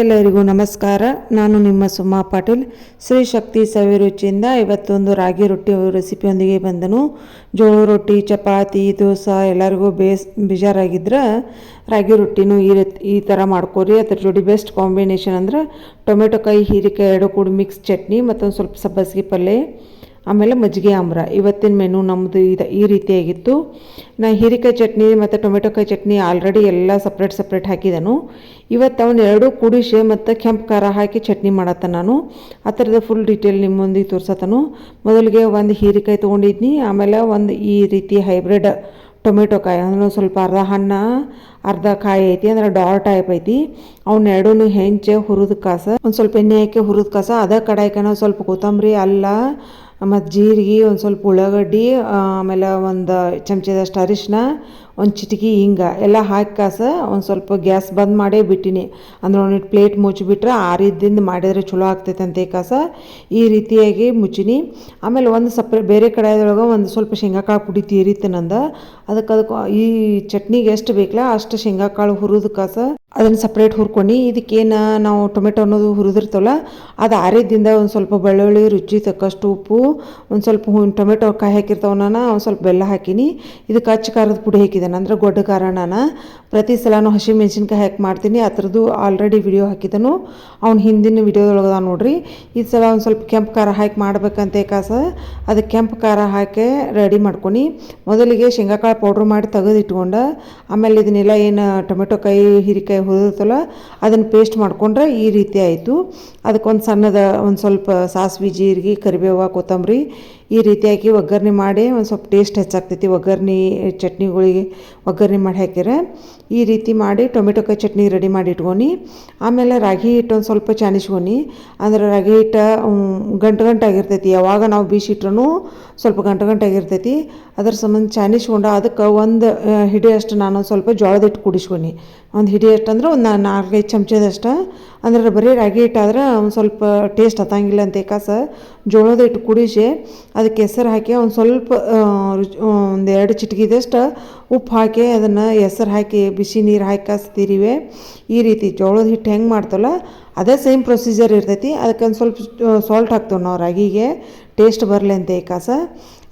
ಎಲ್ಲರಿಗೂ ನಮಸ್ಕಾರ. ನಾನು ನಿಮ್ಮ ಸುಮಾ ಪಾಟೀಲ್. ಶ್ರೀ ಶಕ್ತಿ ಸವಿರುಚಿಯಿಂದ ಇವತ್ತೊಂದು ರಾಗಿ ರೊಟ್ಟಿ ರೆಸಿಪಿಯೊಂದಿಗೆ ಬಂದನು. ಜೋಳ ರೊಟ್ಟಿ, ಚಪಾತಿ, ದೋಸೆ ಎಲ್ಲರಿಗೂ ಬೇಸ್, ಬೇಜಾರಾಗಿದ್ರೆ ರಾಗಿ ರೊಟ್ಟಿನೂ ಈ ರೀತಿ, ಈ ಥರ ಮಾಡ್ಕೊರಿ. ಅದ್ರ ಜೋಡಿ ಬೆಸ್ಟ್ ಕಾಂಬಿನೇಷನ್ ಅಂದ್ರೆ ಟೊಮೆಟೊ ಕಾಯಿ ಹೀರೆಕಾಯಿ ಎರಡು ಕೂಡ ಮಿಕ್ಸ್ ಚಟ್ನಿ ಮತ್ತೊಂದು ಸ್ವಲ್ಪ ಸಬ್ಬಸಿಗೆ ಪಲ್ಯ ಆಮೇಲೆ ಮಜ್ಜಿಗೆ ಆಮ್ರ. ಇವತ್ತಿನ ಮೆನು ನಮ್ಮದು ಇದು ಈ ರೀತಿಯಾಗಿತ್ತು ನಾ ಹೀರಿಕಾಯಿ ಚಟ್ನಿ ಮತ್ತು ಟೊಮೆಟೊಕಾಯಿ ಚಟ್ನಿ ಆಲ್ರೆಡಿ ಎಲ್ಲ ಸಪ್ರೇಟ್ ಸಪ್ರೇಟ್ ಹಾಕಿದನು. ಇವತ್ತು ಅವನ್ನ ಎರಡೂ ಕುಡಿಸಿ ಮತ್ತು ಕೆಂಪು ಖಾರ ಹಾಕಿ ಚಟ್ನಿ ಮಾಡತ್ತ ನಾನು. ಆ ಥರದ ಫುಲ್ ಡೀಟೇಲ್ ನಿಮ್ಮ ಮುಂದೆ ತೋರ್ಸತ್ತನು. ಮೊದಲಿಗೆ ಒಂದು ಹೀರಿಕಾಯಿ ತೊಗೊಂಡಿದ್ನಿ. ಆಮೇಲೆ ಒಂದು ಈ ರೀತಿ ಹೈಬ್ರಿಡ್ ಟೊಮೆಟೊ ಕಾಯಿ ಅಂದ್ರೆ ಸ್ವಲ್ಪ ಅರ್ಧ ಹಣ್ಣು, ಅರ್ಧ ಕಾಯಿ ಐತಿ ಅಂದ್ರೆ ಡಾರ್ ಟೈಪ್ ಐತಿ. ಅವನ್ನ ಎರಡೂ ಹೆಂಚೆ ಹುರಿದ ಕಾಸ, ಒಂದು ಸ್ವಲ್ಪ ಎಣ್ಣೆ ಹಾಕಿ ಹುರಿದ ಕಾಸ, ಅದ ಕಡಾಯಿಕನ ಸ್ವಲ್ಪ ಕೊತ್ತಂಬರಿ, ಅಲ್ಲ ಮತ್ತು ಜೀರಿಗೆ ಒಂದು ಸ್ವಲ್ಪ ಉಳ್ಳಾಗಡ್ಡಿ ಆಮೇಲೆ ಒಂದು ಚಮಚದಷ್ಟು ಅರಿಶಿನ ಒಂದು ಚಿಟಿಕಿ ಹಿಂಗ, ಎಲ್ಲ ಹಾಕಿ ಕಾಸ ಒಂದು ಸ್ವಲ್ಪ ಗ್ಯಾಸ್ ಬಂದ್ ಮಾಡೇ ಬಿಟ್ಟಿನಿ. ಅಂದ್ರೆ ಒಂದಿಟ್ಟು ಪ್ಲೇಟ್ ಮುಚ್ಚಿಬಿಟ್ರೆ ಆರಿದ್ದಿಂದ ಮಾಡಿದ್ರೆ ಚಲೋ ಆಗ್ತೈತೆ ಅಂತ ಕಾಸ ಈ ರೀತಿಯಾಗಿ ಮುಚ್ಚಿನಿ. ಆಮೇಲೆ ಒಂದು ಸಪ್ರೇ, ಬೇರೆ ಕಡೆಯೊಳಗೆ ಒಂದು ಸ್ವಲ್ಪ ಶೇಂಗಾಕಾಳು ಪುಡಿ ತೀರಿತ್ತು ನಂದು. ಅದಕ್ಕೆ ಅದಕ್ಕೆ ಈ ಚಟ್ನಿಗೆ ಎಷ್ಟು ಬೇಕಲ್ಲ ಅಷ್ಟು ಶೇಂಗಾಕಾಳು ಹುರಿದು ಕಾಸ ಅದನ್ನು ಸಪ್ರೇಟ್ ಹುರ್ಕೊಂಡು, ಇದಕ್ಕೇನು ನಾವು ಟೊಮೆಟೊ ಅನ್ನೋದು ಹುರಿದಿರ್ತವಲ್ಲ ಅದು ಆರಿದ್ದಿಂದ ಒಂದು ಸ್ವಲ್ಪ ಬೆಳ್ಳುಳ್ಳಿ, ರುಚಿ ತಕ್ಕಷ್ಟು ಉಪ್ಪು, ಒಂದು ಸ್ವಲ್ಪ ಟೊಮೆಟೊ ಕಾಯಿ ಹಾಕಿರ್ತಾವನ ಒಂದು ಸ್ವಲ್ಪ ಬೆಲ್ಲ ಹಾಕಿನಿ. ಇದಕ್ಕೆ ಅಚ್ಚ ಖಾರದ ಪುಡಿ ಹಾಕಿದ್ದೇನೆ. ಅಂದರೆ ಗೊಡ್ಡ ಖಾರ ನಾನು ಪ್ರತಿ ಸಲನೂ ಹಸಿ ಮೆಣಸಿನ್ಕಾಯಿ ಹಾಕಿ ಮಾಡ್ತೀನಿ. ಅದ್ರದ್ದು ಆಲ್ರೆಡಿ ವಿಡಿಯೋ ಹಾಕಿದನು ಅವ್ನು ಹಿಂದಿನ ವಿಡಿಯೋದೊಳಗೆ ನೋಡ್ರಿ. ಈ ಸಲ ಒಂದು ಸ್ವಲ್ಪ ಕೆಂಪು ಖಾರ ಹಾಕಿ ಮಾಡ್ಬೇಕಂತ ಕಾಸ. ಅದಕ್ಕೆ ಕೆಂಪು ಖಾರ ಹಾಕಿ ರೆಡಿ ಮಾಡ್ಕೊಂಡು ಮೊದಲಿಗೆ ಶೇಂಗಾಕಾಳು ಪೌಡ್ರ್ ಮಾಡಿ ತೆಗೆದಿಟ್ಕೊಂಡು ಆಮೇಲೆ ಇದನ್ನೆಲ್ಲ ಏನು ಟೊಮೆಟೊ ಕಾಯಿ, ಹೀರಿಕಾಯಿ ಹುರಿದಿರ್ತಲ್ಲ ಅದನ್ನು ಪೇಸ್ಟ್ ಮಾಡಿಕೊಂಡ್ರೆ ಈ ರೀತಿ ಆಯಿತು. ಅದಕ್ಕೊಂದು ಸಣ್ಣದ, ಒಂದು ಸ್ವಲ್ಪ ಸಾಸಿವೆ, ಜೀರಿಗೆ, ಕರಿಬೇವು, ಕೊತ್ತಂಬರಿ ಈ ರೀತಿಯಾಗಿ ಒಗ್ಗರಣೆ ಮಾಡಿ ಒಂದು ಸ್ವಲ್ಪ ಟೇಸ್ಟ್ ಹೆಚ್ಚಾಗ್ತೈತಿ. ಒಗ್ಗರಣೆ, ಚಟ್ನಿಗಳಿಗೆ ಒಗ್ಗರಣೆ ಮಾಡಿ ಹಾಕ್ಯಾರ. ಈ ರೀತಿ ಮಾಡಿ ಟೊಮೆಟೊ ಕಾಯಿ ಚಟ್ನಿ ರೆಡಿ ಮಾಡಿ ಇಟ್ಕೊಂಡು ಆಮೇಲೆ ರಾಗಿ ಹಿಟ್ಟು ಒಂದು ಸ್ವಲ್ಪ ಚಾನಿಸ್ಕೊನಿ. ಅಂದ್ರೆ ರಾಗಿ ಹಿಟ್ಟು ಗಂಟು ಗಂಟಾಗಿರ್ತೈತಿ ಯಾವಾಗ ನಾವು ಬೀಸಿಟ್ರೂ ಸ್ವಲ್ಪ ಗಂಟು ಗಂಟಾಗಿರ್ತೈತಿ ಅದ್ರ ಸಂಬಂಧ ಚಾನಿಸ್ಕೊಂಡು ಅದಕ್ಕೆ ಒಂದು ಹಿಡಿಯಷ್ಟು ನಾನು ಸ್ವಲ್ಪ ಜೋಳದ ಹಿಟ್ಟು ಕುಡಿಸ್ಕೊಂಡು ಒಂದು ಹಿಡಿಯಷ್ಟು ಅಂದ್ರೆ ಒಂದು ನಾಲ್ಕೈದು ಚಮಚದಷ್ಟು. ಅಂದ್ರೆ ಬರೀ ರಾಗಿ ಹಿಟ್ಟಾದ್ರೆ ಒಂದು ಸ್ವಲ್ಪ ಟೇಸ್ಟ್ ಹತ್ತಂಗಿಲ್ಲ ಅಂತ ಕಾಸ ಜೋಳದ ಹಿಟ್ಟು ಕುಡಿಸಿ ಅದಕ್ಕೆ ಹೆಸರು ಹಾಕಿ ಒಂದು ಸ್ವಲ್ಪ ಒಂದು ಎರಡು ಚಿಟಕಿದಷ್ಟು ಉಪ್ಪು ಹಾಕಿ ಅದನ್ನು ಹೆಸರು ಹಾಕಿ, ಬಿಸಿ ನೀರು ಹಾಕಿ ಕಾಸ್ತೀರಿವೆ ಈ ರೀತಿ ಜೋಳದ ಹಿಟ್ಟು ಹೆಂಗೆ ಮಾಡ್ತಲ್ಲ, ಅದೇ ಸೇಮ್ ಪ್ರೊಸೀಜರ್ ಇರ್ತೈತಿ. ಅದಕ್ಕೆ ಒಂದು ಸ್ವಲ್ಪ ಸಾಲ್ಟ್ ಹಾಕ್ತೇವೆ ನಾವು ರಾಗಿಗೆ. ಟೇಸ್ಟ್ ಬರಲಿ ಅಂತ ಕಾಸ.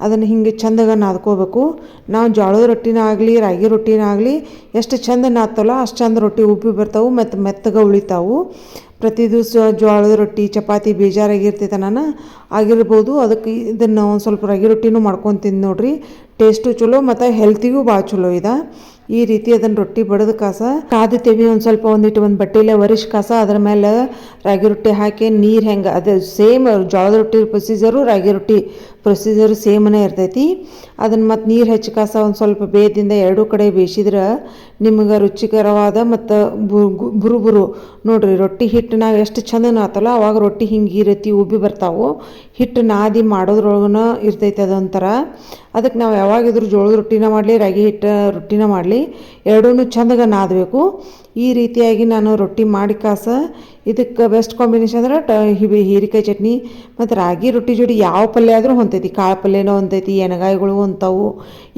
ಅದನ್ನು ಹಿಂಗೆ ಚಂದಾಗ ನಾದ್ಕೋಬೇಕು ನಾವು ಜೋಳದ ರೊಟ್ಟಿನ ಆಗಲಿ, ರಾಗಿ ರೊಟ್ಟಿನ ಆಗಲಿ, ಎಷ್ಟು ಚಂದ ನಾದ್ತಲ್ಲ ಅಷ್ಟು ಚಂದ ರೊಟ್ಟಿ ಉಬ್ಬಿ ಬರ್ತಾವೆ ಮತ್ತು ಮೆತ್ತಗೆ ಉಳಿತಾವು. ಪ್ರತಿ ದಿವಸ ಜೋಳದ ರೊಟ್ಟಿ, ಚಪಾತಿ ಬೇಜಾರಾಗಿರ್ತೈತೆ ನಾನು. ಆಗಿರ್ಬೋದು ಅದಕ್ಕೆ ಇದನ್ನು ಒಂದು ಸ್ವಲ್ಪ ರಾಗಿ ರೊಟ್ಟಿನೂ ಮಾಡ್ಕೊಂಡು ತಿಂದು ನೋಡ್ರಿ ಟೇಸ್ಟು ಚಲೋ ಮತ್ತು ಹೆಲ್ತಿಗೂ ಭಾಳ ಚಲೋ ಇದೆ. ಈ ರೀತಿ ಅದನ್ನು ರೊಟ್ಟಿ ಬಡದ ಕಾಸ. ಕಾದುತ್ತೇವೆ ಒಂದು ಸ್ವಲ್ಪ ಒಂದಿಟ್ಟು ಒಂದು ಬಟ್ಟೆಲೆ ಒರಿಶ್ ಕಾಸ. ಅದ್ರ ಮೇಲೆ ರಾಗಿ ರೊಟ್ಟಿ ಹಾಕಿ ನೀರು ಹೆಂಗೆ, ಅದು ಸೇಮ್ ಜೋಳದ ರೊಟ್ಟಿ ಪ್ರೊಸೀಜರು ರಾಗಿ ರೊಟ್ಟಿ. ಪ್ರೊಸೀಜರು ಸೇಮನೇ ಇರ್ತೈತಿ. ಅದನ್ನು ಮತ್ತು ನೀರು ಹೆಚ್ಚು ಕಾಸ ಒಂದು ಸ್ವಲ್ಪ ಬೇದಿಂದ ಎರಡೂ ಕಡೆ ಬೇಯಿಸಿದ್ರೆ ನಿಮಗೆ ರುಚಿಕರವಾದ ಮತ್ತು ಬುರು ಬುರು ನೋಡಿರಿ ರೊಟ್ಟಿ ಹಿಟ್ಟು ಎಷ್ಟು ಚಂದ ನಾತಲ್ಲ ಅವಾಗ ರೊಟ್ಟಿ ಹಿಂಗೆ ಈ ರೀತಿ ಉಬ್ಬಿ ಬರ್ತಾವೆ. ಹಿಟ್ಟು ನಾದಿ ಮಾಡೋದ್ರೊಳಗೂ ಇರ್ತೈತೆ ಅದೊಂಥರ. ಅದಕ್ಕೆ ನಾವು ಯಾವಾಗಿದ್ರು ಜೋಳದ ರೊಟ್ಟಿನ ಮಾಡಲಿ, ರಾಗಿ ಹಿಟ್ಟು ರೊಟ್ಟಿನ ಮಾಡಲಿ ಎರಡೂ ಚಂದಗ ನಾದಬೇಕು. ಈ ರೀತಿಯಾಗಿ ನಾನು ರೊಟ್ಟಿ ಮಾಡಿ ಕಾಸ ಇದಕ್ಕೆ ಬೆಸ್ಟ್ ಕಾಂಬಿನೇಷನ್ ಅಂದ್ರೆ ಟ ಹೀರಿಕಾಯಿ ಚಟ್ನಿ ಮತ್ತು ರಾಗಿ ರೊಟ್ಟಿ ಜೋಡಿ ಯಾವ ಪಲ್ಯ ಆದರೂ ಹೊಂತೈತಿ. ಕಾಳು ಪಲ್ಯನೂ ಹೊಂತೈತಿ, ಎಣಗಾಯಿಗಳು ಹೊಂತಾವು,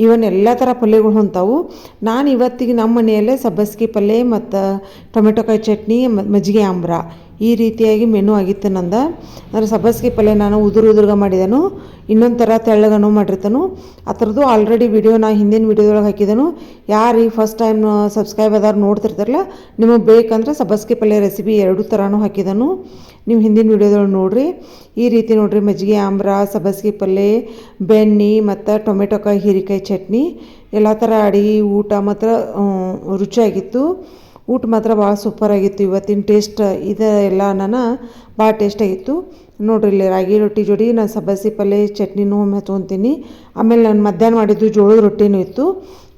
ಇವನ್ ಎಲ್ಲ ಥರ ಪಲ್ಯಗಳು ಹೊಂತಾವು. ನಾನು ಇವತ್ತಿಗೆ ನಮ್ಮ ಮನೆಯಲ್ಲೇ ಸಬ್ಬಸ್ಗೆ ಪಲ್ಯ ಮತ್ತು ಟೊಮೆಟೊ ಕಾಯಿ ಚಟ್ನಿ ಮಜ್ಜಿಗೆ ಆಂಬ್ರ ಈ ರೀತಿಯಾಗಿ ಮೆನು ಆಗಿತ್ತು ನಂದ. ಅಂದರೆ ಸಬ್ಬಸ್ಗೆ ಪಲ್ಯ ನಾನು ಉದುರು ಉದುರ್ಗ ಮಾಡಿದನು. ಇನ್ನೊಂದು ಥರ ತೆಳ್ಳಗನು ಮಾಡಿರ್ತಾನು. ಆ ಥರದ್ದು ಆಲ್ರೆಡಿ ವಿಡಿಯೋ ನಾ ಹಿಂದಿನ ವಿಡಿಯೋದೊಳಗೆ ಹಾಕಿದನು. ಯಾರು ಈ ಫಸ್ಟ್ ಟೈಮ್ ಸಬ್ಸ್ಕ್ರೈಬ್ ಆದವ್ರು ನೋಡ್ತಿರ್ತಾರಲ್ಲ, ನಿಮಗೆ ಬೇಕಂದ್ರೆ ಸಬ್ಬಸ್ಗೆ ಪಲ್ಯ ರೆಸಿಪಿ ಎರಡು ಥರನೂ ಹಾಕಿದನು. ನೀವು ಹಿಂದಿನ ವಿಡಿಯೋದೊಳಗೆ ನೋಡಿರಿ. ಈ ರೀತಿ ನೋಡಿರಿ ಮಜ್ಜಿಗೆ, ಆಮ್ರ, ಸಬ್ಬಸ್ಗೆ ಪಲ್ಯ, ಬೆಣ್ಣೆ ಮತ್ತು ಟೊಮೆಟೊ ಕಾಯಿ, ಹೀರೆಕಾಯಿ ಚಟ್ನಿ. ಎಲ್ಲ ಥರ ಅಡುಗೆ ಊಟ ಮಾತ್ರ ರುಚಿಯಾಗಿತ್ತು. ಊಟ ಮಾತ್ರ ಭಾಳ ಸೂಪರಾಗಿತ್ತು ಇವತ್ತಿನ ಟೇಸ್ಟ್ ಇದು ಎಲ್ಲ ನಾನು ಭಾಳ ಟೇಸ್ಟಾಗಿತ್ತು ನೋಡ್ರಿ ಇಲ್ಲಿ ರಾಗಿ ರೊಟ್ಟಿ ಜೋಡಿ ನಾನು ಸಬ್ಬಸಿ ಪಲ್ಯ ಚಟ್ನಿನೂ ಒಮ್ಮೆ ತೊಗೊತೀನಿ. ಆಮೇಲೆ ನಾನು ಮಧ್ಯಾಹ್ನ ಮಾಡಿದ್ದು ಜೋಳದ ರೊಟ್ಟಿನೂ ಇತ್ತು.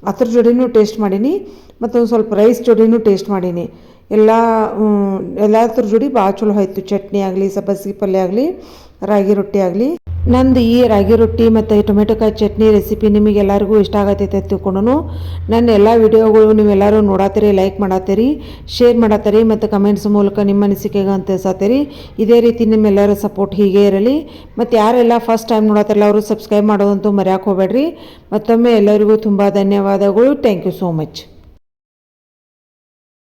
ಅದ್ರ ಜೋಡಿನೂ ಟೇಸ್ಟ್ ಮಾಡೀನಿ. ಮತ್ತು ಒಂದು ಸ್ವಲ್ಪ ರೈಸ್ ಜೋಡಿನೂ ಟೇಸ್ಟ್ ಮಾಡೀನಿ. ಎಲ್ಲ ಎಲ್ಲದ್ರ ಜೋಡಿ ಭಾಳ ಚಲೋ ಆಯಿತು. ಚಟ್ನಿ ಆಗಲಿ ಸಬ್ಬಸಿಗೆ ಪಲ್ಯ ಆಗಲಿ, ರಾಗಿ ರೊಟ್ಟಿ ಆಗಲಿ. ನಂದು ಈ ರಾಗಿ ರೊಟ್ಟಿ ಮತ್ತು ಟೊಮೆಟೊ ಕಾಯಿ ಚಟ್ನಿ ರೆಸಿಪಿ ನಿಮಗೆ ಎಲ್ಲರಿಗೂ ಇಷ್ಟ ಆಗತ್ತೈತೆ ತಿಳ್ಕೊಂಡು ನನ್ನ ಎಲ್ಲ ವಿಡಿಯೋಗಳು ನೀವೆಲ್ಲರೂ ನೋಡತ್ತೀರಿ ಲೈಕ್ ಮಾಡತ್ತೀರಿ ಶೇರ್ ಮಾಡತ್ತೀರಿ ಮತ್ತು ಕಮೆಂಟ್ಸ್ ಮೂಲಕ ನಿಮ್ಮ ಅನಿಸಿಕೆಗೆ ಅಂತ ತಿಳಿಸತ್ತೀರಿ ಇದೇ ರೀತಿ ನಿಮ್ಮೆಲ್ಲರ ಸಪೋರ್ಟ್ ಹೀಗೆ ಇರಲಿ. ಮತ್ತು ಯಾರೆಲ್ಲ ಫಸ್ಟ್ ಟೈಮ್ ನೋಡತ್ತಾರಲ್ಲ ಅವರು ಸಬ್ಸ್ಕ್ರೈಬ್ ಮಾಡೋದಂತೂ ಮರೆಯೋಕೆ ಹೋಗಬೇಡ್ರಿ. ಮತ್ತೊಮ್ಮೆ ಎಲ್ಲರಿಗೂ ತುಂಬ ಧನ್ಯವಾದಗಳು. Thank you so much